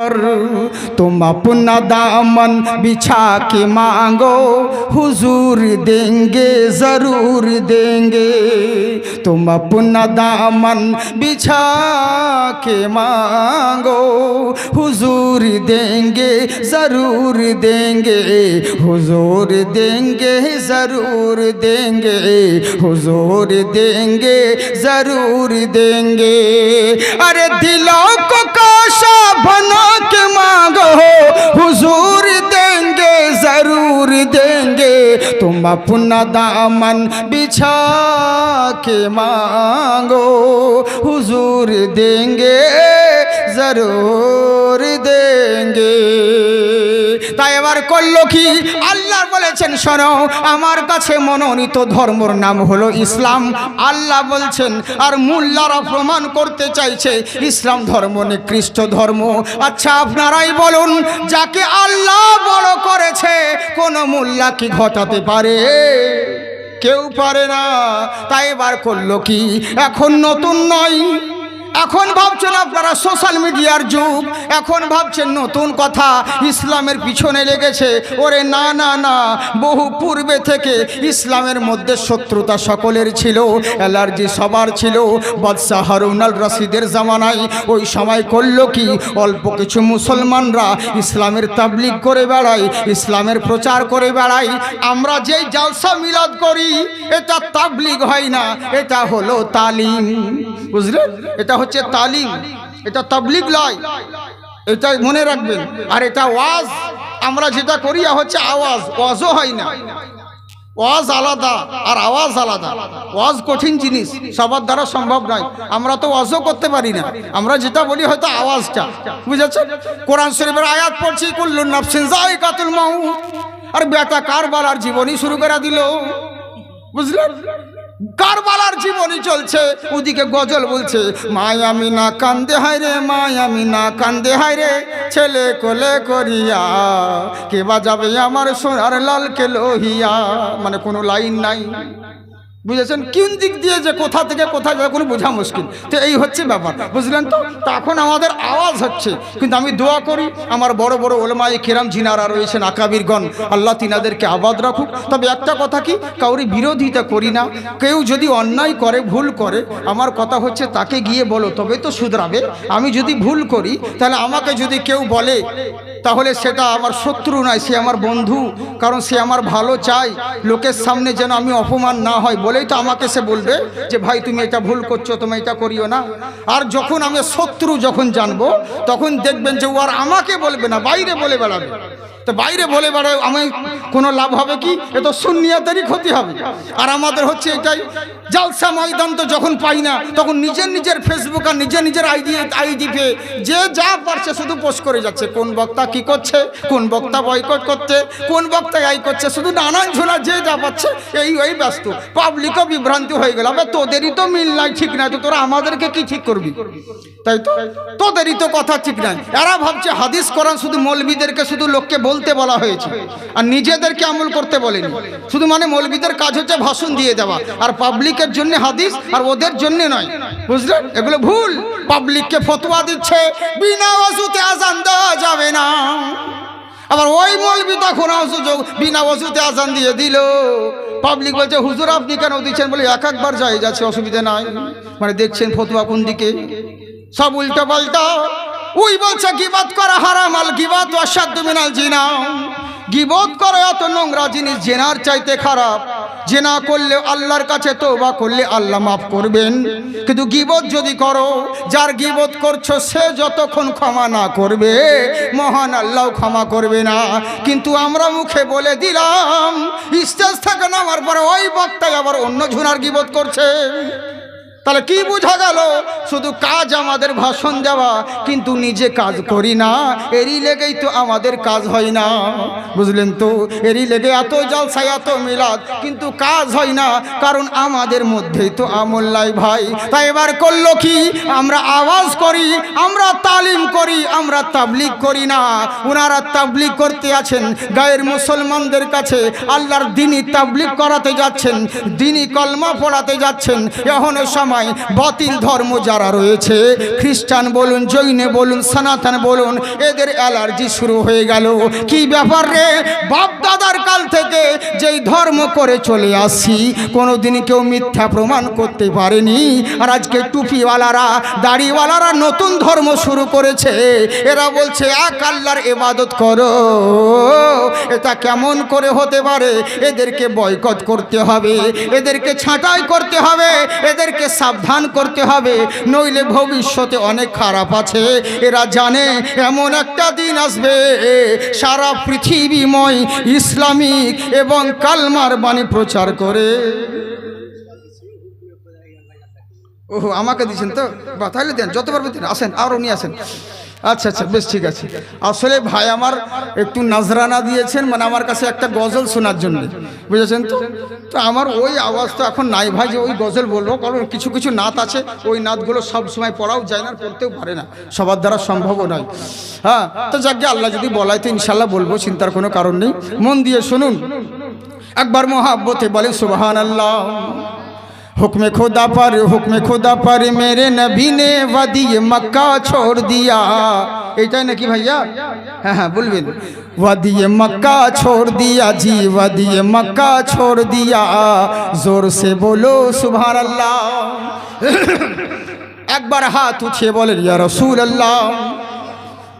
तुम अपना दामन बिछा के मांगो हुजूर देंगे ज़रूर देंगे तुम अपना दामन बिछा के मांगो हुजूर देंगे ज़रूर देंगे हुजूर देंगे ज़रूर देंगे हुजूर देंगे ज़रूर देंगे अरे दिलों को काशा बना के मांगो हुजूर देंगे जरूर देंगे तुम अपना दामन बिछा के मांगो हुजूर देंगे জরুর দেঙ্গে তাই এবার করলো কি আল্লাহ বলেছেন, শোনো, আমার কাছে মনোনীত ধর্মর নাম হলো ইসলাম। আল্লাহ বলছেন, আর মোল্লারা প্রমাণ করতে চাইছে, ইসলাম ধর্ম নিকৃষ্ট ধর্ম। আচ্ছা আপনারাই বলুন, যাকে আল্লাহ বড় করেছে, কোন মোল্লা কি ঘটাতে পারে? কেউ পারে না। তাই এবার করল কি? এখন নতুন নয়। এখন ভাবছেন আপনারা সোশ্যাল মিডিয়ার যুগ। এখন ভাবছেন নতুন কথা ইসলামের পিছনে লেগেছে। ওরে না না না, বহু পূর্বে থেকে ইসলামের মধ্যে শত্রুতা সকলের ছিল, অ্যালার্জি সবার ছিল। বাদশাহ হারুনাল রশিদের জামানায় ওই সময় করল কি? অল্প কিছু মুসলমানরা ইসলামের তাবলিগ করে বেড়ায়, ইসলামের প্রচার করে বেড়ায়। আমরা যেই জালসা মিলাদ করি, এটা তাবলিগ হয় না, এটা হলো তালিম। বুঝলেন? এটা হচ্ছে তালিম। এটা তাবলিগ লয়। এটা মনে রাখবেন। আর এটা ওয়াজ। আমরা যেটা করি হচ্ছে আওয়াজ। ওয়াজও হয় না। ওয়াজ আলাদা আর আওয়াজ আলাদা। ওয়াজ কঠিন জিনিস। সবার দ্বারা সম্ভব নয়। আমরা তো ওয়াজও করতে পারি না। আমরা যেটা বলি হয়তো আওয়াজটা। বুঝেছেন কোরআন শরীফের আয়াত পড়ছি কুল্লুন নাফসিন মাউত। আর বেটা কারবালার জীবনী শুরু করে দিল। বুঝলেন কারবালার জীবনই চলছে। ওদিকে গজল বলছে, মায়ামি না কান্দে হায় রে, মায়ামি না কান্দে হায় রে, ছেলে কোলে করিয়া, কে বাজাবে আমার সোনার লালকে লোহিয়া মানে কোনো লাইন নাই। বুঝেছেন? কোন দিক দিয়ে যে কোথা থেকে কোথায় যাবে কোনো বোঝা মুশকিল। তো এই হচ্ছে ব্যাপার, বুঝলেন তো? তখন আমাদের আওয়াজ হচ্ছে, কিন্তু আমি দোয়া করি, আমার বড় বড় ওলমাই কেরাম জিনারা রয়েছেন, আকাবিরগণ, আল্লাহ তিনাদেরকে আবাদ রাখুক। তবে একটা কথা কি, কাউরি বিরোধিতা করি না, কেউ যদি অন্যায় করে, ভুল করে, আমার কথা হচ্ছে তাকে গিয়ে বলো, তবে তো শুধরাবে। আমি যদি ভুল করি, তাহলে আমাকে যদি কেউ বলে, তাহলে সেটা আমার শত্রু নয়, সে আমার বন্ধু, কারণ সে আমার ভালো চায়। লোকের সামনে যেন আমি অপমান না হয় বলেই তো আমাকে সে বলবে যে, ভাই, তুমি এটা ভুল করছ, তুমি এটা করিও না। আর যখন আমি শত্রু যখন জানব, তখন দেখবেন যে ও আর আমাকে বলবে না, বাইরে বলে বেড়াবে। তো বাইরে বলে বেড়ায়, আমি কোনো লাভ হবে কি? এ তো শূন্যতারই ক্ষতি হবে। আর আমাদের হচ্ছে এটাই, জালসা ময়দান তো যখন পাই না, তখন নিজের নিজের ফেসবুক আর নিজের নিজের আইডি আইডি পে যে যা পারছে শুধু পোস্ট করে যাচ্ছে। কোন বক্তা কি করছে? কোন বক্তা বয়কট করতে কোন বক্তা এই করছে? শুধু নানান ঝোলা যে যা পাচ্ছে, এই ওই ব্যস্ত। পাবলিকও বিভ্রান্তি হয়ে গেল। আবে তোদেরই তো মিল নাই, ঠিক নাই। তো তোরা আমাদেরকে কি ঠিক করবি? তাই তো? তোদেরই তো কথা ঠিক নাই। এরা ভাবছে হাদিস করান শুধু মৌলবীদেরকে, শুধু লোককে বলতে বলা হয়েছে। আর নিজেদেরকে আমল করতে বলেনি। শুধু মানে মৌলবীদের কাজ হচ্ছে ভাষণ দিয়ে দেওয়া। আর পাবলিকের জন্য হাদিস, আর ওদের জন্য নয়। বুঝলেন এগুলো ভুল। পাবলিককে ফতোয়া দিচ্ছে, বিনা ওষুধে আজান দেওয়া যাবে না। আবার ওই মৌলবি তখন সুযোগ। বিনা ওষুধে আজান দিয়ে দিল। পাবলিক বলছে, হুজুর, আপনি কেন দিচ্ছেন? বলে, এক একবার যাই যাচ্ছে, অসুবিধা নাই। মানে দেখছেন ফতুয়া কোন দিকে? সব উল্টা পাল্টা ওই বলছে গিবাদ করা হারাম আল গিবাদ অসাধ্য মিনাল জিনা। গিবত করা এত নোংরা জিনিস, জেনার চাইতে খারাপ। জেনা করলে আল্লাহর কাছে তোবা করলে আল্লাহ মাফ করবেন। কিন্তু গিবত যদি করো, যার গিবত করছ, সে যতক্ষণ ক্ষমা না করবে, মহান আল্লাহ ক্ষমা করবে না। কিন্তু আমরা মুখে বলে দিলাম, স্টেজ থেকে নামার পরে ওই বক্তায় আবার অন্য ঝুনার গিবত করছে। তাহলে কি বোঝা গেল? শুধু কাজ আমাদের ভাষণ দেওয়া, কিন্তু নিজে কাজ করি না। এরই লেগেই তো আমাদের কাজ হয় না। বুঝলেন তো? এরই লেগে এত জলসায়, এত মিলাদ, কিন্তু কাজ হয় না, কারণ আমাদের মধ্যেই তো আমল্লাই ভাই। তাই এবার করল কি? আমরা আওয়াজ করি, আমরা তালিম করি, আমরা তাবলিগ করি না। ওনারা তাবলিগ করতে আছেন, গায়ের মুসলমানদের কাছে। আল্লাহর দিনই তাবলিগ করাতে যাচ্ছেন, দিনই কলমা পড়াতে যাচ্ছেন। এখনও সব সময় বাতিল ধর্ম যারা রয়েছে, খ্রিস্টান বলুন, জৈনে বলুন, সনাতন বলুন, এদের অ্যালার্জি শুরু হয়ে গেল। কি ব্যাপার রে? বাপ দাদার কাল থেকে যেই ধর্ম করে চলে আসছি, কোনোদিন কেউ মিথ্যা প্রমাণ করতে পারেনি। আর আজকে টুপিওয়ালারা, দাড়িওয়ালারা নতুন ধর্ম শুরু করেছে। এরা বলছে, এক আল্লাহর এবাদত করো। এটা কেমন করে হতে পারে? এদেরকে বয়কট করতে হবে। এদেরকে ছাঁটাই করতে হবে। এদেরকে সাবধান করতে হবে। নইলে ভবিষ্যতে অনেক খারাপ আছে। এরা জানে এমন একটা দিন আসবে। সারা পৃথিবীময় ইসলামিক এবং কালমার বাণী প্রচার করে। ওহো, আমাকে দিচ্ছেন তো? বা, তাহলে দেন যত পারবেন আসেন আরও নিয়ে আসেন। আচ্ছা আচ্ছা বেশ ঠিক আছে। আসলে ভাই আমার একটু নাজরানা দিয়েছেন মানে আমার কাছে একটা গজল শোনার জন্য। বুঝেছেন তো? তো আমার ওই আওয়াজ তো এখন নাই ভাই যে ওই গজল বলব, কারণ কিছু কিছু নাত আছে, ওই নাতগুলো সব সময় পড়াও যায় না পড়তেও পারে না। সবার দ্বারা সম্ভবও নয়। হ্যাঁ তো যাকে আল্লাহ যদি বলায় তো ইনশাল্লাহ বলব, চিন্তার কোনো কারণ নেই। মন দিয়ে শুনুন। একবার মহাব্বতে বলে সুবহান আল্লাহ हुक्म खुदा पर हुक्म खुदा पर मेरे नबी ने वदी मक्का छोड़ दिया এটাই নাকি ভাইয়া হ্যাঁ হ্যাঁ বলবেন वदी मक्का छोड़ दिया जी वदी मक्का छोड़ दिया जोर से बोलो सुभान अल्लाह একবার হাত উঠিয়ে বলেন ইয়া রসুল আল্লাহ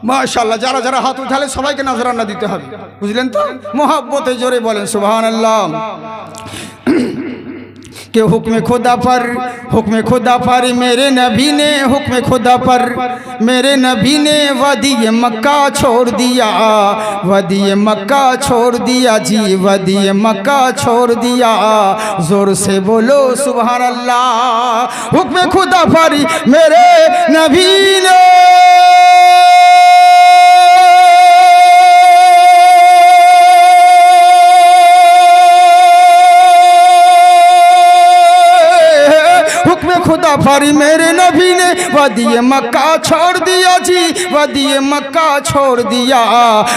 মাশাল্লাহ যারা যারা হাত উঠালে সবাইকে নাজরানা দিতে হবে বুঝলেন তো মোহাব্বতে জোরে বলেন সুবহান کہ حکم خدا پر، حکم خدا پر میرے نبی نے، حکم خدا پر میرے نبی نے وادی مکہ چھوڑ دیا وادی مکہ چھوڑ دیا جی وادی مکہ چھوڑ دیا۔ زور سے بولو سبحان اللہ، حکم خدا پر میرے نبی نے۔ خدا فاری میرے نبی نے وادی مکہ چھوڑ دیا جی وادی مکہ چھوڑ دیا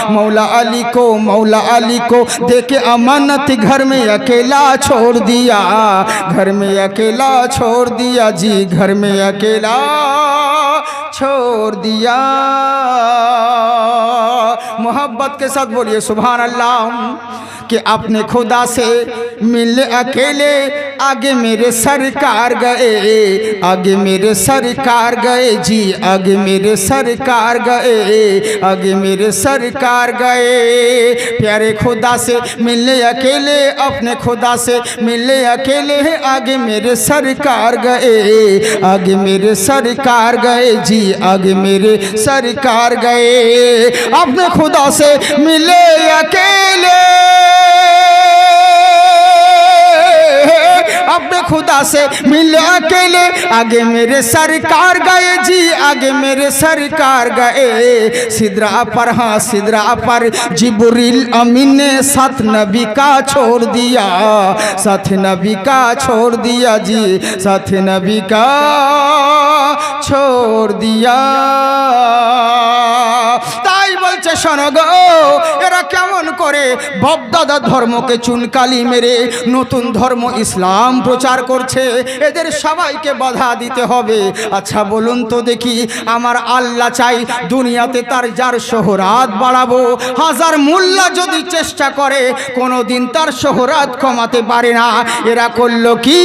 مولا علی کو مولا علی کو دیکھے امانت گھر میں اکیلا چھوڑ دیا گھر میں اکیلا چھوڑ دیا جی گھر میں اکیلا چھوڑ دیا محبت کے ساتھ بولیے سبحان اللہ کہ اپنے خدا سے مل اکیلے آگے میرے سرکار گئے آگے میرے سرکار گئے جی آگے میرے سرکار گئے آگے میرے سرکار گئے۔ پیارے خدا سے ملے اکیلے، اپنے خدا سے ملے اکیلے آگے میرے سرکار گئے آگے میرے سرکار گئے جی آگے میرے سرکار گئے۔ اپنے خدا سے ملے اکیلے۔ اب خدا سے مل اکیلے۔ آگے میرے سرکار گئے جی آگے میرے سرکار گئے۔ سدرا پر ہاں سدرا پر۔ جبریل امین نے ساتھ نبی کا چھوڑ دیا۔ ساتھ نبی کا چھوڑ دیا جی۔ ساتھ نبی کا چھوڑ دیا۔ বলছে, শোনো গো, এরা কেমন করে বাপদাদা ধর্মকে চুনকালি মেরে নতুন ধর্ম ইসলাম প্রচার করছে। এদের সবাইকে বাধা দিতে হবে। আচ্ছা বলুন তো দেখি, আমার আল্লাহ চাই দুনিয়াতে তার যার শোহরাত বাড়াবো। হাজার মোল্লা যদি চেষ্টা করে কোনো দিন তার শোহরাত কমাতে পারে না। এরা করল কি?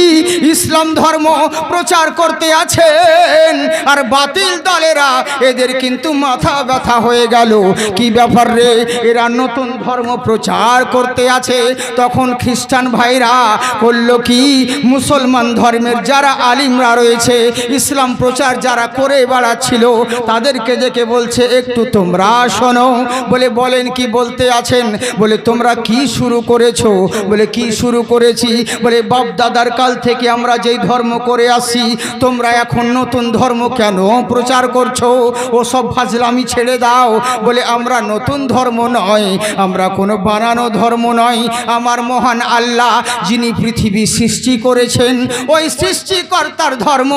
ইসলাম ধর্ম প্রচার করতে আছেন, আর বাতিল দলেরা, এদের কিন্তু মাথা ব্যথা হয়ে গেল। কি ব্যাপার রে? এরা নতুন ধর্ম প্রচার করতে আছে। তখন খ্রিস্টান ভাইরা করল কি, মুসলমান ধর্মের যারা আলিমরা রয়েছে, ইসলাম প্রচার যারা করে বেড়াচ্ছিল, তাদেরকে দেখে বলছে, একটু তোমরা শোনো। বলে, বলেন কি বলতে আছেন? বলে, তোমরা কি শুরু করেছ? বলে, কি শুরু করেছি? বলে বাপ দাদার কাল থেকে আমরা যেই ধর্ম করে আসি তোমরা এখন নতুন ধর্ম কেন প্রচার করছ? ও সব ফাজলামি ছেড়ে দাও। বলে আমরা নতুন ধর্ম নয়, আমরা কোনো বানানো ধর্ম নয়। আমার মহান আল্লাহ যিনি পৃথিবী সৃষ্টি করেছেন, ওই সৃষ্টিকর্তার ধর্ম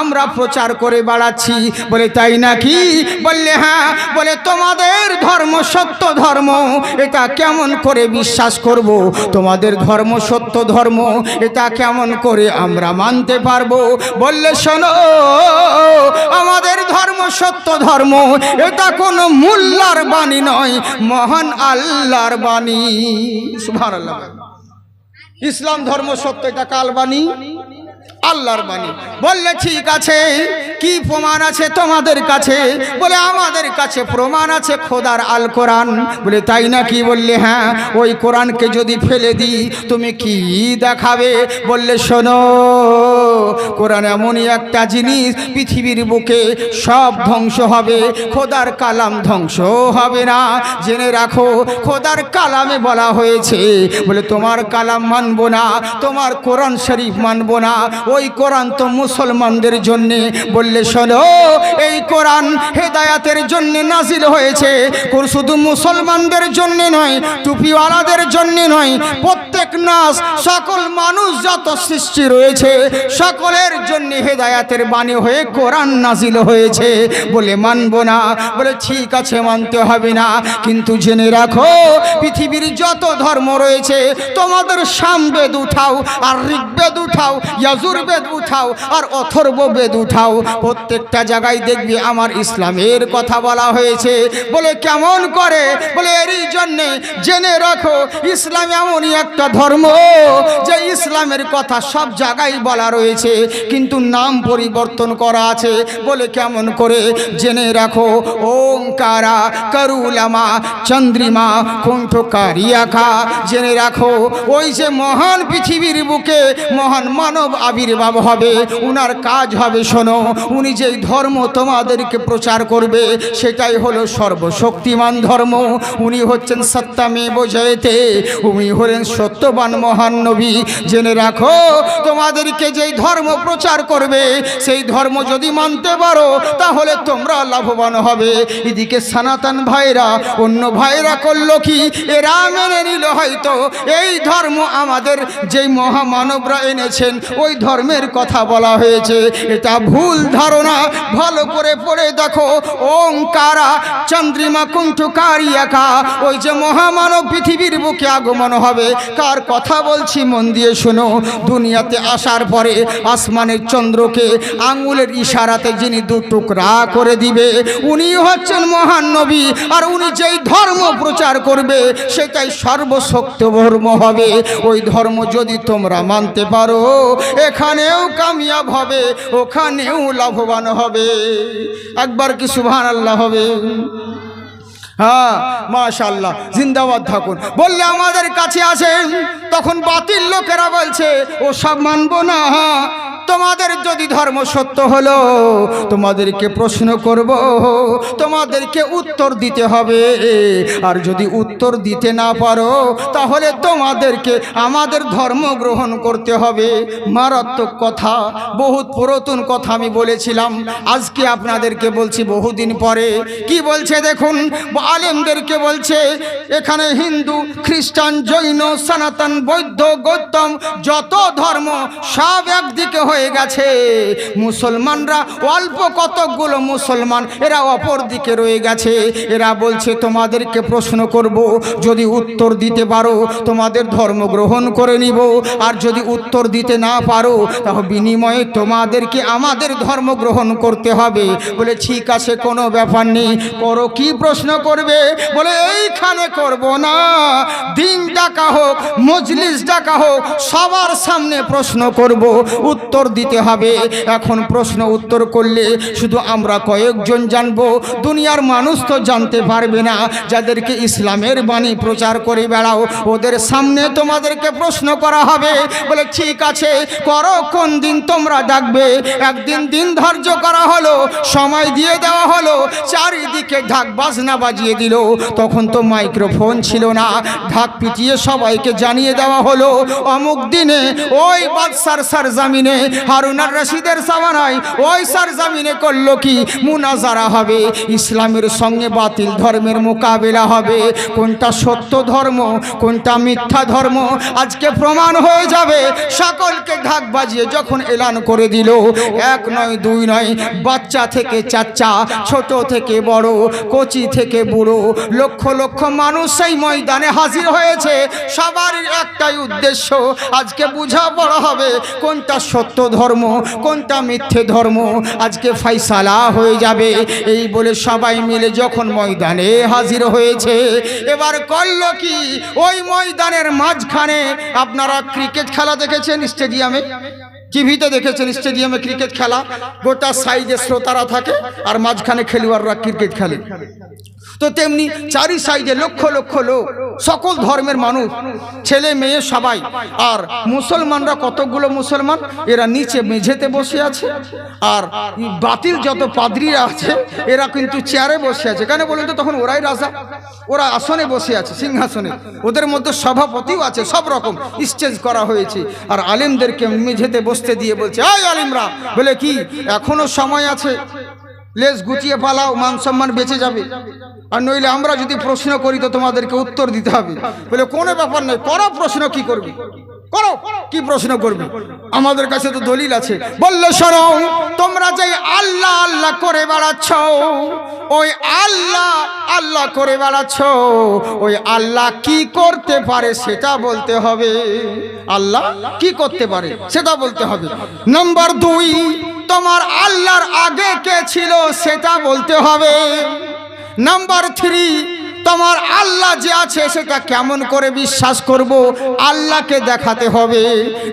আমরা প্রচার করে বাড়াচ্ছি। বলে তাই নাকি? বললে হ্যাঁ বলে তোমাদের ধর্ম সত্য ধর্ম, এটা কেমন করে বিশ্বাস করব? তোমাদের ধর্ম সত্য ধর্ম, এটা কেমন করে আমরা মানতে পারব? বললে শোনো, আমাদের ধর্ম সত্য ধর্ম, এটা কোনো মোল্লার বাণী নয় মহান আল্লাহর বাণী। সুবহানাল্লাহ। ইসলাম ধর্ম সত্য এটা কাল বাণী? আল্লাহর বাণী। বললে, ঠিক আছে, কি প্রমাণ আছে তোমাদের কাছে? বলে, আমাদের কাছে প্রমাণ আছে খোদার আল কোরআন। বলে, তাই না কি বললে হ্যাঁ ওই কোরআনকে যদি ফেলে দিই তুমি কি দেখাবে? বললে, শোনো, কোরআন এমনই একটা জিনিস, পৃথিবীর বুকে সব ধ্বংস হবে, খোদার কালাম ধ্বংস হবে না। জেনে রাখো, খোদার কালামে বলা হয়েছে, বলে, তোমার কালাম মানবো না, তোমার কোরআন শরীফ মানবো না। ওই কোরআন তো মুসলমানদের জন্যে। বললে, শোনো, এই কোরআন হেদায়াতের জন্য নাজিল হয়েছে। শুধু মুসলমানদের জন্য নয়, টুপিওয়ালাদের জন্য নয়, প্রত্যেক নাস সকল মানুষ যত সৃষ্টি রয়েছে, সকলের জন্য হেদায়াতের বাণী হয়ে কোরআন নাজিল হয়েছে। বলে, মানবো না। বলে, ঠিক আছে, মানতে হবে না। কিন্তু জেনে রাখো, পৃথিবীর যত ধর্ম রয়েছে, তোমাদের সামবেদ উঠাও আর ঋগ্বেদ উঠাও। ইয়াজুর্বেদ উঠাও আর অথর্ব বেদ উঠাও। প্রত্যেকটা জায়গায় দেখবি আমার ইসলামের কথা বলা হয়েছে। বলে কেমন করে? বলে এরই জন্যে জেনে রাখো, ইসলাম এমনই একটা ধর্ম যে ইসলামের কথা সব জায়গায় বলা রয়েছে, কিন্তু নাম পরিবর্তন করা আছে। বলে কেমন করে? জেনে রাখো, ওঙ্কারা, করুলামা, চন্দ্রিমা কণ্ঠকারিয়াখা জেনে রাখো, ওই যে মহান পৃথিবীর বুকে মহান মানব আবির্ভাব হবে, উনার কাজ হবে, শোনো। উনি যেই ধর্ম তোমাদেরকে প্রচার করবে, সেটাই হলো সর্বশক্তিমান ধর্ম। উনি হচ্ছেন সত্যামে বোঝাইতে উনি হলেন সত্যবান মহান নবী। জেনে রাখো, তোমাদেরকে যেই ধর্ম প্রচার করবে, সেই ধর্ম যদি মানতে পারো, তাহলে তোমরা লাভবান হবে। এদিকে সনাতন ভাইরা, অন্য ভাইরা করল কি? এরা মেনে নিল হয়তো, এই ধর্ম আমাদের যেই মহামানবরা এনেছেন, ওই ধর্মের কথা বলা হয়েছে। এটা ভুল ধারণা। ভালো করে পড়ে দেখো। ওঙ্কারা, চন্দ্রিমা, কুণ্ঠকারিয়াকা, ওই যে মহামানব পৃথিবীর বুকে আগমন হবে। কার কথা বলছি মন দিয়ে শোনো। দুনিয়াতে আসার পরে আসমানের চন্দ্রকে আঙ্গুলের ইশারাতে যিনি দু টুকরা করে দিবে উনি হচ্ছেন মহান নবী। আর উনি যেই ধর্ম প্রচার করবে, সেটাই সর্বশক্ত ধর্ম হবে। ওই ধর্ম যদি তোমরা মানতে পারো এখানেও কামিয়াব হবে ওখানেও লাভবান হবে। একবার কি সুবহান আল্লাহ হবে? হ্যাঁ মাশাল্লাহ জিন্দাবাদ থাকুন। বললে আমাদের কাছে আসেন, তখন বাতিল লোকেরা বলছে, ও সব মানবো না, তোমাদের যদি ধর্ম সত্য হলো, তোমাদেরকে প্রশ্ন করব, তোমাদেরকে উত্তর দিতে হবে। আর যদি উত্তর দিতে না পারো, তাহলে তোমাদেরকে আমাদের ধর্ম গ্রহণ করতে হবে। মারাত্মক কথা, বহুত পুরাতন কথা আমি বলেছিলাম। আজকে আপনাদেরকে বলছি বহুদিন পরে। কি বলছে দেখুন আলেমদেরকে বলছে, এখানে হিন্দু, খ্রিস্টান, জৈন, সনাতন, বৌদ্ধ, গৌতম, যত ধর্ম সব একদিকে হয়ে গেছে। মুসলমানরা অল্প কতকগুলো মুসলমান, এরা অপর দিকে রয়ে গেছে। এরা বলছে, তোমাদেরকে প্রশ্ন করব, যদি উত্তর দিতে পারো, তোমাদের ধর্ম গ্রহণ করে নিব। আর যদি উত্তর দিতে না পারো, তাহলে বিনিময়ে তোমাদেরকে আমাদের ধর্ম গ্রহণ করতে হবে। বলে, ঠিক আছে, কোনো ব্যাপার নেই, করো। কি প্রশ্ন করবে? বলে, এইখানে করব না। দিন ডাকা হোক মজলিস ডাকা হোক সবার সামনে প্রশ্ন করব। উত্তর দিতে হবে। এখন প্রশ্ন উত্তর করলে শুধু আমরা কয়েকজন জানব। দুনিয়ার মানুষ তো জানতে পারবে না। যাদেরকে ইসলামের বাণী প্রচার করে বেড়াও, ওদের সামনে তোমাদেরকে প্রশ্ন করা হবে। বলে, ঠিক আছে, করো, কোন দিন তোমরা ডাকবে? একদিন দিন ধার্য করা হলো, সময় দিয়ে দেওয়া হলো, চারিদিকে ঢাক বাজনা বাজিয়ে দিল। তখন তো মাইক্রোফোন ছিল না। ঢাক পিটিয়ে সবাইকে জানিয়ে দেওয়া হলো, অমুক দিনে ওই বাদশার সার জামিনে হারুনার রশিদের সামানায় ওই সার জামিনে করল কি? মুনাজারা হবে। ইসলামের সঙ্গে বাতিল ধর্মের মোকাবেলা হবে। কোনটা সত্য ধর্ম, কোনটা মিথ্যা ধর্ম, আজকে প্রমাণ হয়ে যাবে। সকলকে ঢাক বাজিয়ে যখন এলান করে দিল, এক নয়, দুই নয়, বাচ্চা থেকে চাচ্চা ছোট থেকে বড়, কচি থেকে বুড়ো লক্ষ লক্ষ মানুষ সেই ময়দানে হাজির হয়েছে। সবার একটাই উদ্দেশ্য, আজকে বুঝা বড় হবে কোনটা সত্য ধর্ম, কোনটা মিথ্যে ধর্ম। আজকে ফাইসালা হয়ে যাবে। এই বলে সবাই মিলে যখন ময়দানে হাজির হয়েছে, এবার করল কি? ওই ময়দানের মাঝখানে আপনারা ক্রিকেট খেলা দেখেছেন স্টেডিয়ামে টিভিতে দেখেছেন স্টেডিয়ামে ক্রিকেট খেলা। গোটা সাইজে শ্রোতারা থাকে আর মাঝখানে খেলোয়াড়রা ক্রিকেট খেলে। তো তেমনি চারি সাইডে লক্ষ লক্ষ লোক সকল ধর্মের মানুষ, ছেলে, মেয়ে সবাই। আর মুসলমানরা কতগুলো মুসলমান? এরা নিচে মেঝেতে বসে আছে। আর বাতিল যত পাদ্রীরা আছে, এরা কিন্তু চেয়ারে বসে আছে। কেন বলুন তো, তখন ওরাই রাজা। ওরা আসনে বসে আছে, সিংহাসনে। ওদের মধ্যে সভাপতিও আছে, সব রকম স্টেজ করা হয়েছে। আর আলিমদেরকে মেঝেতে বসতে দিয়ে বলছে, আয় আলিমরা! বলে কি, এখনও সময় আছে। লেজ গুটিয়ে পালাও, মান সম্মান বেঁচে যাবে। আর নইলে আমরা যদি প্রশ্ন করি তো তোমাদেরকে উত্তর দিতে হবে। বলে, কোনো ব্যাপার নেই করো প্রশ্ন, কি করবে? করো, কি প্রশ্ন করবে? আমাদের কাছে তো দলিল আছে। বলল, শোনো, তোমরা যে আল্লাহ আল্লাহ করে বেড়াচ্ছ, ওই আল্লাহ আল্লাহ করে বেড়াচ্ছ, ওই আল্লাহ কি করতে পারে সেটা বলতে হবে। আল্লাহ কি করতে পারে সেটা বলতে হবে। নাম্বার দুই তোমার আল্লাহর আগে কে ছিল সেটা বলতে হবে। নাম্বার থ্রি তোমার আল্লাহ যে আছে সেটা কেমন করে বিশ্বাস করব? আল্লাহকে দেখাতে হবে।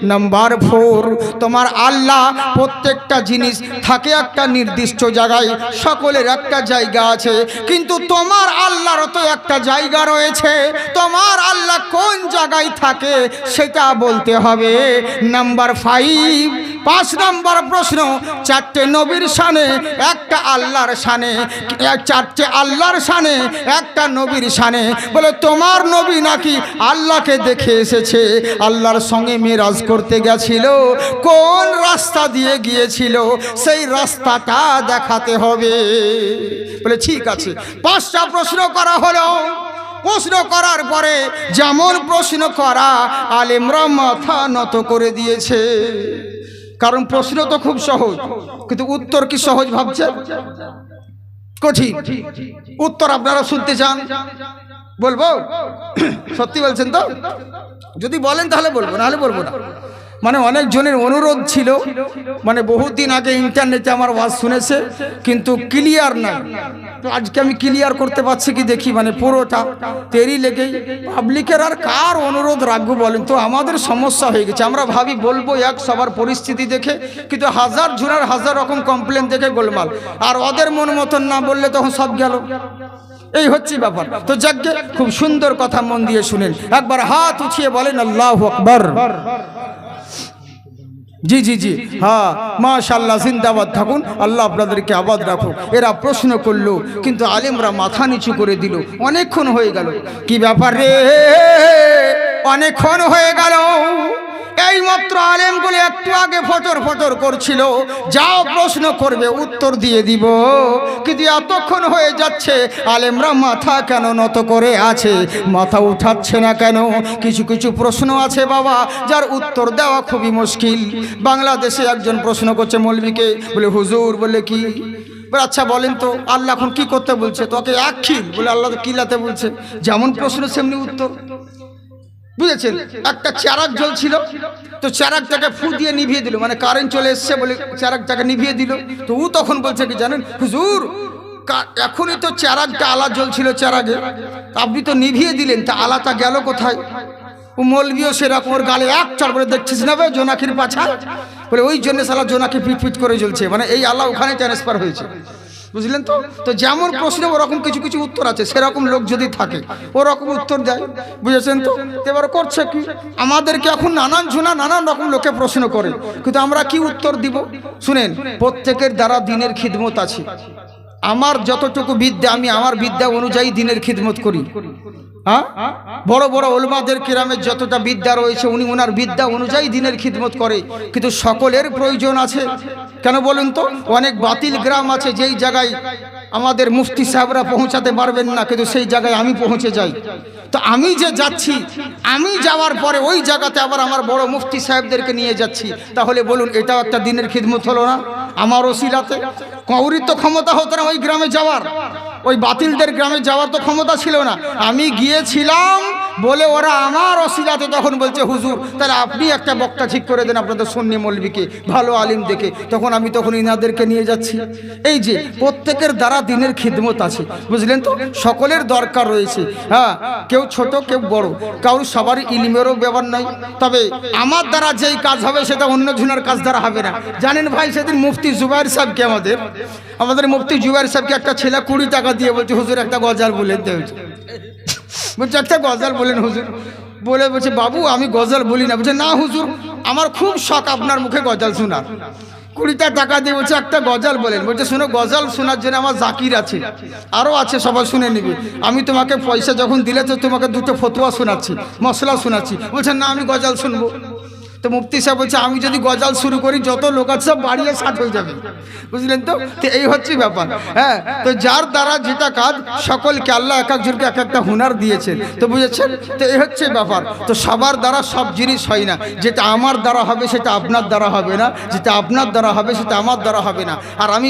নাম্বার ফোর তোমার আল্লাহ প্রত্যেকটা জিনিস থাকে একটা নির্দিষ্ট জায়গায়, সকলের একটা জায়গা আছে। কিন্তু তোমার আল্লাহরও তো একটা জায়গা রয়েছে। তোমার আল্লাহ কোন জায়গায় থাকে সেটা বলতে হবে। নাম্বার ফাইভ পাঁচ নম্বর প্রশ্ন, চারটে নবীর সানে, একটা আল্লাহর সানে, চারটে আল্লাহর সানে, একটা নবীর সানে বলে, তোমার নবী নাকি আল্লাহকে দেখে এসেছে? আল্লাহর সঙ্গে মেরাজ করতে গেছিল। কোন রাস্তা দিয়ে গিয়েছিল? সেই রাস্তাটা দেখাতে হবে। বলে, ঠিক আছে। পাঁচটা প্রশ্ন করা হলো। প্রশ্ন করার পরে যেমন প্রশ্ন করা আলেমরা মাথা নত করে দিয়েছে। কারণ প্রশ্ন তো খুব সহজ, কিন্তু উত্তর কি সহজ ভাবছেন? কঠিন। উত্তর আপনারা শুনতে চান। বলব? সত্যি বলছেন তো? যদি বলেন তাহলে বলব নাহলে বলব না। মানে অনেক জনের অনুরোধ ছিল। মানে বহুদিন আগে ইন্টারনেটে আমার ওয়াজ শুনেছে, কিন্তু ক্লিয়ার না তো আজকে আমি ক্লিয়ার করতে পারছি কি দেখি মানে পুরোটা তেরি লেগেই। পাবলিকের আর কার অনুরোধ রাখব বলেন তো? আমাদের সমস্যা হয়ে গেছে। আমরা ভাবি বলব এক সবার পরিস্থিতি দেখে, কিন্তু হাজার ঝুড়ার হাজার রকম কমপ্লেন দেখে গোলমাল। আর ওদের মন মতন না বললে তখন সব গেল। এই হচ্ছে ব্যাপার। তো যাকে খুব সুন্দর কথা মন দিয়ে শুনেন। একবার হাত উঠিয়ে বলেন, আল্লাহ আকবর। জি জি জি। হ্যাঁ মাশাল্লাহ জিন্দাবাদ থাকুন। আল্লাহ আপনাদেরকে আবাদ রাখুন এরা প্রশ্ন করল, কিন্তু আলেমরা মাথা নিচু করে দিল। অনেকক্ষণ হয়ে গেল। কি ব্যাপার রে? অনেকক্ষণ হয়ে গেল। এই মাত্র আলেমগুলো একটু আগে ফটর ফটর করছিল। যাও প্রশ্ন করবে, উত্তর দিয়ে দিব। কিন্তু এতক্ষণ হয়ে যাচ্ছে, আলেমরা মাথা কেন নত করে আছে? মাথা উঠাচ্ছে না কেন? কিছু কিছু প্রশ্ন আছে বাবা, যার উত্তর দেওয়া খুবই মুশকিল। বাংলাদেশে একজন প্রশ্ন করছে মৌলবীকে বলে, হুজুর, বলে, কি? আচ্ছা বলেন তো, আল্লাহ এখন কি করতে বলছে? তোকে এক বলে, আল্লাহ কিলাতে বলছে। যেমন প্রশ্ন, সেমনি উত্তর। বুঝেছেন? একটা চারাক জ্বলছিল তো চারাকটাকে ফু দিয়ে নিভিয়ে দিল মানে কারেন্ট চলে এসছে বলে চারাকটাকে নিভিয়ে দিল। তো ও তখন বলছে কি জানেন হুজুর এখনই তো চারাকটা আলা জ্বলছিল চারাগে আপনি তো নিভিয়ে দিলেন তা আলাটা গেল কোথায়? ও মলবিও সেরকম ওর গালে এক চড় বলে দেখছিস না বে জোনাকির পাছা? বলে ওই জন্য সালা জোনাকি পিট পিট করে জ্বলছে। মানে এই আল্লাহ ওখানে ট্রান্সফার হয়েছে। বুঝলেন তো? তো যেমন প্রশ্ন ওরকম কিছু কিছু উত্তর আছে, সেরকম লোক যদি থাকে, ওরকম উত্তর দেয়। বুঝেছেন তো? এবার করছে কি? আমাদেরকে এখন নানান ঝুনা নানান রকম লোকে প্রশ্ন করে। কিন্তু আমরা কি উত্তর দিব? শুনেন, প্রত্যেকের দ্বারা দিনের খিদমত আছে। আমার যতটুকু বিদ্যা, আমি আমার বিদ্যা অনুযায়ী দিনের খিদমত করি। হ্যাঁ? বড় বড় ওলমাদের কিরামের যতটা বিদ্যা রয়েছে, উনি ওনার বিদ্যা অনুযায়ী দিনের খিদমত করে। কিন্তু সকলের প্রয়োজন আছে। কেন বলুন তো? অনেক বাতিল গ্রাম আছে, যেই জায়গায় আমাদের মুফতি সাহেবরা পৌঁছাতে পারবেন না, কিন্তু সেই জায়গায় আমি পৌঁছে যাই। তো আমি যে যাচ্ছি, আমি যাওয়ার পরে ওই জায়গাতে আবার আমার বড় মুফতি সাহেবদেরকে নিয়ে যাচ্ছি। তাহলে বলুন, এটাও একটা দিনের খিদমত হলো না? আমার ওসিলাতে কৌরিত ক্ষমতা হতো না ওই গ্রামে যাওয়ার। ওই বাতিলদের গ্রামে যাওয়ার তো ক্ষমতা ছিল না। আমি গিয়েছিলাম বলে ওরা আমার অসিলাতে তখন বলছে, হুজুর, তাহলে আপনি একটা বক্তা ঠিক করে দেন আপনাদের সন্নি মৌলবীকে, ভালো আলিম দেখে। তখন আমি তখন ইনাদেরকে নিয়ে যাচ্ছি। এই যে প্রত্যেকের দ্বারা দিনের খিদমত আছে, বুঝলেন তো? সকলের দরকার রয়েছে। হ্যাঁ কেউ ছোট, কেউ বড়। কারোর সবারই ইলিমেরও ব্যবহার নাই তবে আমার দ্বারা যেই কাজ হবে, সেটা অন্য জনের কাজ দ্বারা হবে না। জানেন ভাই, সেদিন মুফতি জুবাইর সাহেবকে আমাদের আমাদের মুফতি জুবাইর সাহেবকে একটা ছেলে কুড়ি টাকা দিয়ে বলছে, হুজুর, একটা গজাল বলে দেওয়া বলছে, একটা গজাল বলেন হুজুর। বলে বলছে, বাবু, আমি গজল বলি না। বলছে, না, হুজুর, আমার খুব শখ আপনার মুখে গজল শোনার। কুড়িটা টাকা দিয়ে বলছে, একটা গজল বলেন বলছে, শোনো, গজল শোনার জন্য আমার জাকির আছে। আরও আছে, সবাই শুনে নিবে। আমি তোমাকে পয়সা যখন দিলে তো তোমাকে দুটো ফতুয়া শোনাচ্ছি, মশলা শোনাচ্ছি। বলছে, না, আমি গজল শুনব। তো মুফতি সাহেব বলছে, আমি যদি গজাল শুরু করি, যত লোক আছে সব বাড়িয়ে ষাট হয়ে যাবে। বুঝলেন তো এই হচ্ছে ব্যাপার। হ্যাঁ তো যার দ্বারা যেটা কাজ, সকলকে আল্লাহ এক একজনকে এক একটা হুনার দিয়েছেন। তো বুঝেছেন? তো এই হচ্ছে ব্যাপার। তো সবার দ্বারা সব জিনিস হয় না। যেটা আমার দ্বারা হবে, সেটা আপনার দ্বারা হবে না। যেটা আপনার দ্বারা হবে, সেটা আমার দ্বারা হবে না। আর আমি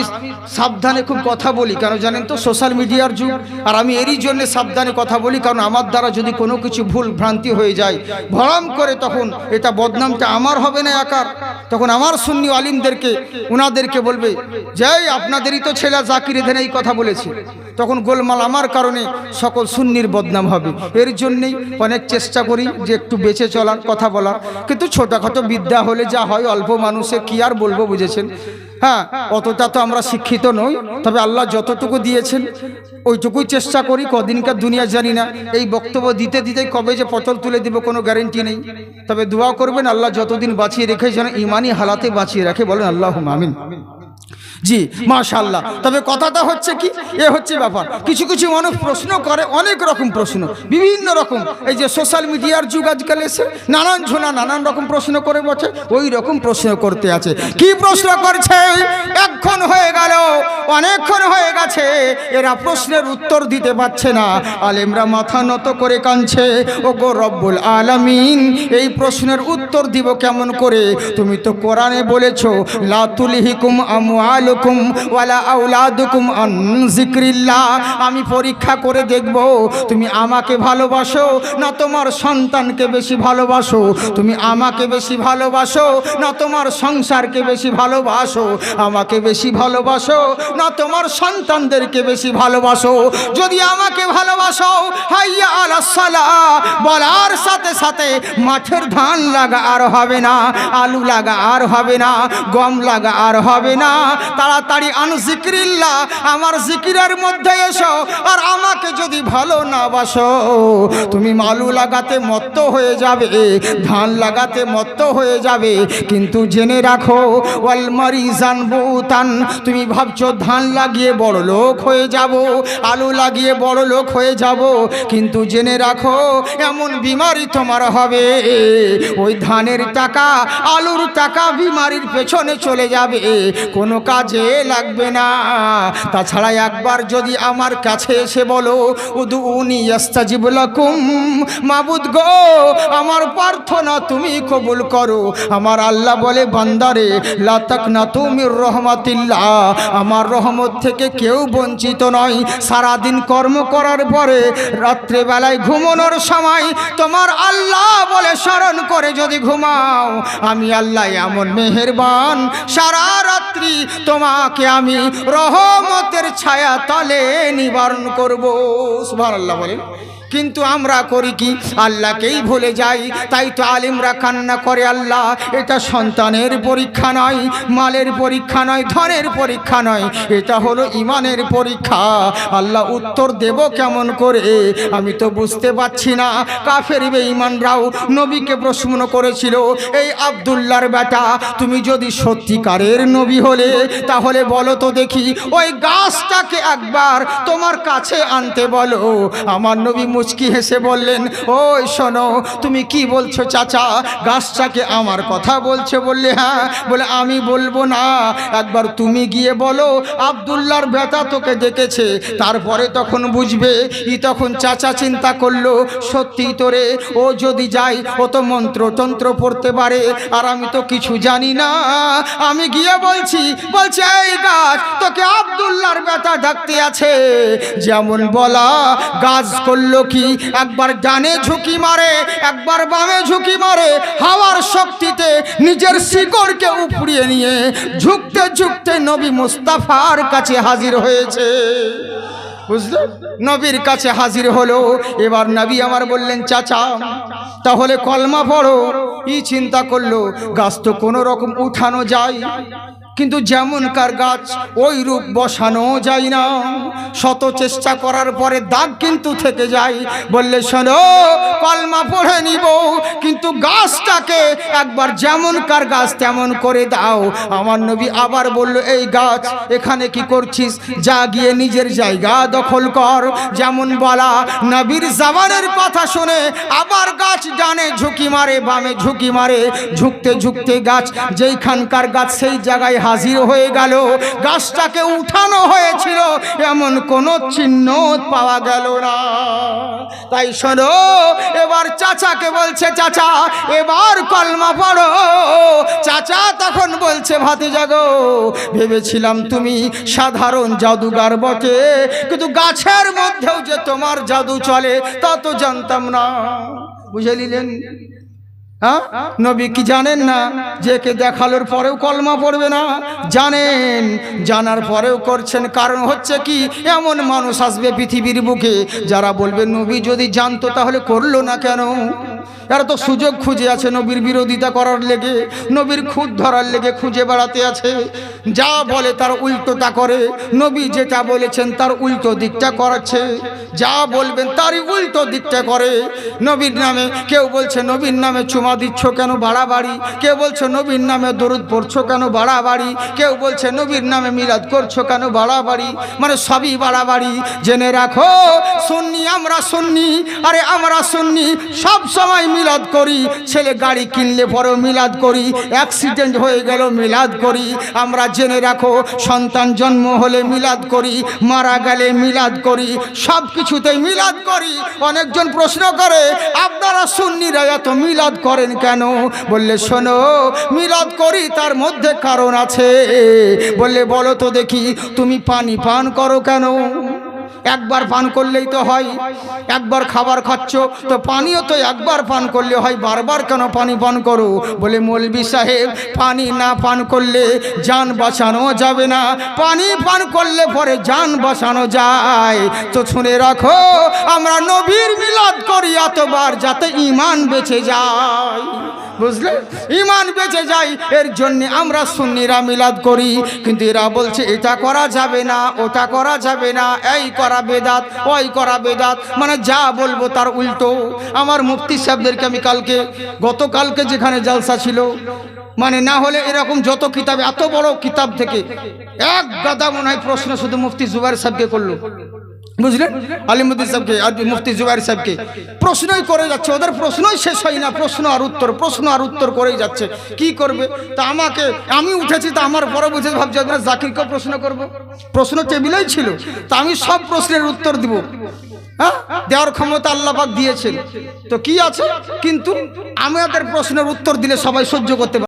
সাবধানে খুব কথা বলি, কেন জানেন তো? সোশ্যাল মিডিয়ার যুগ। আর আমি এরই জন্য সাবধানে কথা বলি, কারণ আমার দ্বারা যদি কোনো কিছু ভুল ভ্রান্তি হয়ে যায়, ভরম করে তখন এটা বদনামটা আমার হবে না একার। তখন আমার সুন্নি আলিমদেরকে ওনাদেরকে বলবে, যাই, আপনাদেরই তো ছেলে জাকির এখানে এই কথা বলেছে। তখন গোলমাল আমার কারণে সকল সুন্নির বদনাম হবে। এর জন্যেই অনেক চেষ্টা করি যে একটু বেঁচে চলার কথা বলা কিন্তু ছোটোখাটো বিদ্যা হলে যা হয়, অল্প মানুষে কি আর বলব, বুঝেছেন? হ্যাঁ অতটা তো আমরা শিক্ষিত নই, তবে আল্লাহ যতটুকু দিয়েছেন, ওইটুকুই চেষ্টা করি, কদিনকার দুনিয়া জানি না। এই বক্তব্য দিতে দিতে কবে যে পটল তুলে দিব কোনো গ্যারেন্টি নেই। তবে দোয়া করবেন, আল্লাহ যতদিন বাঁচিয়ে রেখে যেন ইমানই হালাতে বাঁচিয়ে রাখে, বলেন আল্লাহ আমিন। জি মাশাল্লাহ তবে কথাটা হচ্ছে কি? এ হচ্ছে ব্যাপার। কিছু কিছু মানুষ প্রশ্ন করে, অনেক রকম প্রশ্ন। বিভিন্ন রকম। এই যে সোশ্যাল মিডিয়ার যুগ আজকাল এসে নানান ঝোনা, নানান রকম প্রশ্ন করে বসে, ওই রকম প্রশ্ন করতে আছে। কি প্রশ্ন করছে? এক্ষণ হয়ে গেল, অনেকক্ষণ হয়ে গেছে, এরা প্রশ্নের উত্তর দিতে পারছে না। আলেমরা মাথা নত করে কাঁদছে ও গো রব্বুল আলামিন, এই প্রশ্নের উত্তর দিব কেমন করে? তুমি তো কোরআনে বলেছ, লা তুলহিকুম আমওয়ালুকুম ওয়ালা আওলাদুকুম আন যিকরিল্লাহ। আমি পরীক্ষা করে দেখব, তুমি আমাকে ভালোবাসো না তোমার সন্তানকে বেশি ভালোবাসো? তুমি আমাকে বেশি ভালোবাসো না তোমার সংসারকে বেশি ভালোবাসো? আমাকে বেশি ভালোবাসো না তোমার সন্তানদেরকে বেশি ভালোবাসো? যদি আমাকে ভালোবাসো, হাইয়া আলা সালা বলার সাথে সাথে মাঠের ধান লাগা আর হবে না, আলু লাগা আর হবে না, গম লাগা আর হবে না তাড়াতাড়ি আন জিক্রিল্লা আমার জিকিরের মধ্যে এসো আর আমাকে যদি ভালো না বাসো, তুমি মালু লাগাতে মত্ত হয়ে যাবে, ধান লাগাতে মত্ত হয়ে যাবে, কিন্তু জেনে রাখো ওয়ালমারি জানব তান তুমি ভাবছ ধান লাগিয়ে বড় লোক হয়ে যাব, আলু লাগিয়ে বড় লোক হয়ে যাব, কিন্তু জেনে রাখো, এমন বিমারি তোমার হবে, ওই ধানের টাকা আলুর টাকা বিমারির পেছনে চলে যাবে, কোনো কাজে লাগবে না। তাছাড়া একবার যদি আমার কাছে এসে বলো উদু উনি মাবুদ গো, আমার প্রার্থনা তুমি কবুল করো। আমার আল্লাহ বলে, বান্দারে লাতাক না তুমি রহমাতিল্লাহ, আমার রহমত থেকে কেউ বঞ্চিত নয়। সারাদিন কর্ম করার পরে রাত্রেবেলায় ঘুমানোর সময় তোমার আল্লাহ বলে স্মরণ করে যদি ঘুমাও, আমি আল্লাহ এমন মেহেরবান সারা রাত্রি তোমাকে আমি রহমতের ছায়া তলে নিবারণ করব। সুভান আল্লাহ বলেন। কিন্তু আমরা করি কি? আল্লাহকেই ভুলে যাই। তাই তো আলিমরা কান্না করে, আল্লাহ, এটা সন্তানের পরীক্ষা নয়, মালের পরীক্ষা নয়, ধনের পরীক্ষা নয়, এটা হলো ইমানের পরীক্ষা। আল্লাহ উত্তর দেব কেমন করে? আমি তো বুঝতে পারছি না। কাফের বেঈমানরাও নবীকে প্রশ্ন করেছিল, এই আবদুল্লার বেটা, তুমি যদি সত্যিকারের নবী হলে, তাহলে বলো তো দেখি, ওই গাছটাকে একবার তোমার কাছে আনতে বলো। আমার নবী মুচকি হেসে বললেন, ওই শোনো, তুমি কি বলছো চাচা? গাছটাকে আমার কথা বলছে বললে হ্যাঁ। বলে, আমি বলব না। একবার তুমি গিয়ে বলো আবদুল্লার ব্যথা তোকে ডেকেছে। তারপরে তখন বুঝবে, ই তখন চাচা চিন্তা করল সত্যি তোরে, ও যদি যাই ও তো মন্ত্রতন্ত্র পড়তে পারে, আর আমি তো কিছু জানি না। আমি গিয়ে বলছি, বলছে, এই গাছ, তোকে আবদুল্লার ব্যথা ডাকতে আছে। যেমন বলা, গাছ করল কি একবার ডানে ঝুঁকি মারে, একবার বামে ঝুঁকি মারে, হাওয়ার শক্তিতে নিজের শিকড়কে উপড়িয়ে নিয়ে ঝুঁকতে ঝুঁকতে নবী মুস্তাফার কাছে হাজির হয়েছে। বুঝলে? নবীর কাছে হাজির হলো। এবার নবী আমার বললেন, চাচা, তাহলে কলমা পড়ো। ই চিন্তা করল, গাছ তো কোনো রকম উঠানো যায়। কিন্তু যেমনকার গাছ ওই রূপ বসানো যায় না। শত চেষ্টা করার পরে দাগ কিন্তু থেকে যায়। বললে, শোনো, কলমা পড়ে নিব, কিন্তু গাছটাকে একবার যেমনকার গাছ তেমন করে দাও। আমার নবী আবার বলল, এই গাছ, এখানে কি করছিস? যা গিয়ে নিজের জায়গা দখল কর। যেমন বলা নবীর জামানের কথা শুনে আবার গাছ ডানে ঝুঁকি মারে, বামে ঝুঁকি মারে। ঝুঁকতে ঝুঁকতে গাছ, যেইখানকার গাছ, সেই জায়গায় হাজির হয়ে গেল। গাছটাকে উঠানো হয়েছিল। এমন কোনো চিহ্ন পাওয়া গেল না। তাই শোনো, এবার চাচাকে বলছে, চাচা, এবার কলমা পড়ো। চাচা তখন বলছে ভাতে জাগো ভেবেছিলাম তুমি সাধারণ জাদুগার বটে। কিন্তু গাছের মধ্যেও যে তোমার জাদু চলে, তা তো জানতাম না। বুঝে নিলেন? হ্যাঁ? নবী কি জানেন না যে কে দেখালোর পরেও কলমা পড়বে না? জানেন, জানার পরেও করছেন কারণ হচ্ছে কি, এমন মানুষ আসবে পৃথিবীর বুকে যারা বলবে, নবী যদি জানতো তাহলে করল না কেন? এরা তো সুযোগ খুঁজে আছে নবীর বিরোধিতা করার লেগে, নবীর খুদ ধরার লেগে খুঁজে বেড়াতে আছে। যা বলে তার উল্টোটা করে, নবী যেটা বলেছেন তার উল্টো দিকটা করাচ্ছে। যা বলবেন তারই উল্টো দিকটা করে। নবীর নামে কেউ বলছে, নবীর নামে চুমা দিচ্ছ কেন বাড়াবাড়ি? কেউ বলছে, নবীর নামে দরুদ পড়ছো কেন বাড়াবাড়ি? কেউ বলছে, নবীর নামে মিলাদ করছ কেন বাড়াবাড়ি? মানে সবই বাড়াবাড়ি। জেনে রাখো শুননি আমরা শুননি আরে আমরা শুননি সব সময় মিলাদ করি। ছেলে গাড়ি কিনলে পরেও মিলাদ করি। অ্যাক্সিডেন্ট হয়ে গেল মিলাদ করি। আমরা জেনে রাখো, সন্তান জন্ম হলে মিলাদ করি, মারা গেলে মিলাদ করি সব কিছুতেই মিলাদ করি। অনেকজন প্রশ্ন করে, আপনারা সুন্নিরা এত মিলাদ করেন কেন? বললে, শোনো, মিলাদ করি, তার মধ্যে কারণ আছে। বললে, বলো তো দেখি, তুমি পানি পান করো কেন? একবার পান করলেই তো হয়। একবার খাবার খাচ্ছ, তো পানিও তো একবার পান করলে হয়। বারবার কেন পানি পান করো? বলে মৌলবি সাহেব, পানি না পান করলে যান বাঁচানো যাবে না। পানি পান করলে পরে যান বাঁচানো যায়। তো শুনে রাখো, আমরা নবীর মিলাদ করি এতবার যাতে ইমান বেঁচে যায়। বুঝলে? ইমান বেঁচে যায়, এর জন্য আমরা সুন্নিরা মিলাদ করি। কিন্তু এরা বলছে, এটা করা যাবে না, ওটা করা যাবে না, এই করা বেদাত, ওই করা বেদাত। মানে যা বলব তার উল্টো। আমার মুফতি সাহেবদেরকে আমি কালকে, গতকালকে যেখানে জালসা ছিল মানে না হলে এরকম যত কিতাব, এত বড় কিতাব থেকে এক গাদা মনে হয় প্রশ্ন শুধু মুফতি জুবাইর সাহেবকে করল। বুঝলেন? আলিমুদ্দিন সাহেবকে, আর মুফতি জুবাইর সাহেবকে। প্রশ্নই করে যাচ্ছে, ওদের প্রশ্নই শেষ হয় না, প্রশ্ন আর উত্তর, প্রশ্ন আর উত্তর করেই যাচ্ছে। কি করবে? তা আমাকে, আমি উঠেছি, তা আমার বড় বুঝে ভাবছি আপনার জাকিরকেও প্রশ্ন করব। প্রশ্ন টেবিলেই ছিল, তা আমি সব প্রশ্নের উত্তর দিব। হ্যাঁ? দেওয়ার ক্ষমতা আল্লাপাক দিয়েছেন। তো কি আছে? কিন্তু আমাদের প্রশ্নের উত্তর দিলে সবাই সহ্য করতে